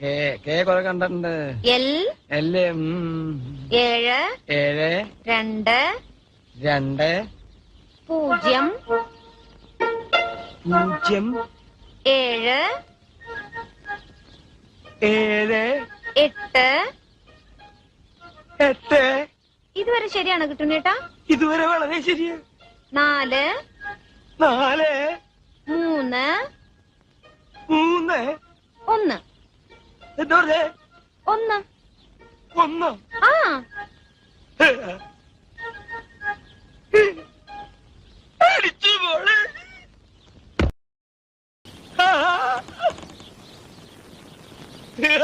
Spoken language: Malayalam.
K കൊറേ കണ്ടിട്ടുണ്ട്. എൽ ഉം. ഏഴ് ഏഴ് രണ്ട് രണ്ട് പൂജ്യം പൂജ്യം ഏഴ് ഏഴ് എട്ട്. എട്ട്. ഇതുവരെ ശരിയാണ് കിട്ടുന്നേട്ടാ ഇതുവരെ വളരെ ശരിയാ. നാല് നാല് മൂന്ന് മൂന്ന് ഒന്ന്. എന്താ ഒന്ന്. ഒന്ന്. ആ. Yeah.